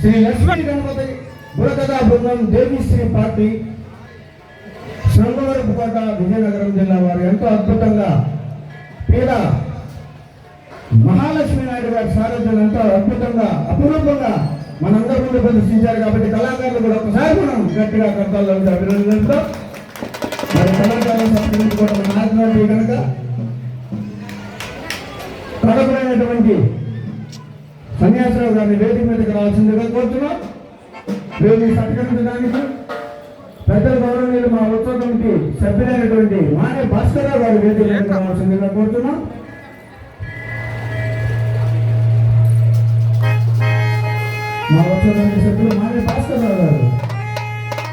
శ్రీ లక్ష్మీ గణపతి బురకథా బృందం దేవిశ్రీ పార్టీ శృంగవరపుకోట విజయనగరం జిల్లా వారు ఎంతో అద్భుతంగా పీడ మహాలక్ష్మి నాయుడు గారి సారథ్యం ఎంతో అద్భుతంగా అపురూపంగా మనందరి ముందు ప్రదర్శించారు కాబట్టి కళాకారులు కూడా ఒకసారి మనం గట్టిగా కర్తల్లో అభినందనతో మరి కళాకారులు సత్కరించుకోవడం మాట్లాడి కనుక కడపడైనటువంటి సన్యాసరావు గారిని వేదిక మీదకి రావాల్సిందిగా కోరుతున్నాం. వేదిక సత్కరించడానికి పెద్దల గౌరవనీయులు మా ఉత్సవ కమిటీ సభ్యులైనటువంటి మానే భాస్కరరావు గారి వేదిక మీదకి రావాల్సిందిగా కోరుతున్నాం. మా ఉత్సవ కమిటీ సభ్యులు మానే భాస్కరరావు గారు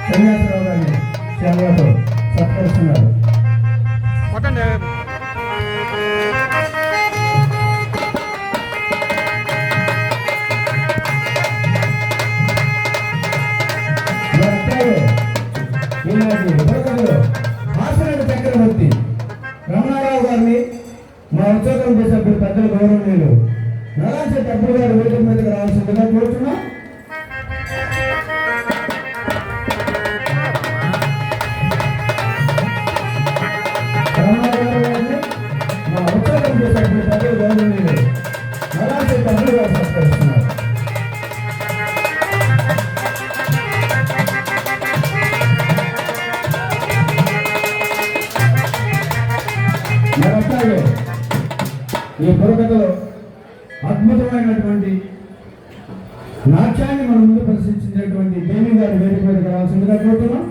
సన్యాసరావు గారిని సేవలతో సత్కరిస్తున్నారు. ఈనాటి ఉపయోగంలో ఆశ్రయ చక్రవర్తి రమణారావు గారిని మా ఉద్యోగం సభ్యులు పెద్దల గౌరవనీయులు నరాశెట్టి అప్పుడు గారు వేదిక మీదకి రావాల్సిందిగా కోరుతున్నాం మరొకసారి ఈ బుర్రకథలో అద్భుతమైనటువంటి నాట్యాన్ని మన ముందు ప్రదర్శించినటువంటి దేవి గారి వేదిక మీద రావాల్సిందిగా కోరుతున్నాం.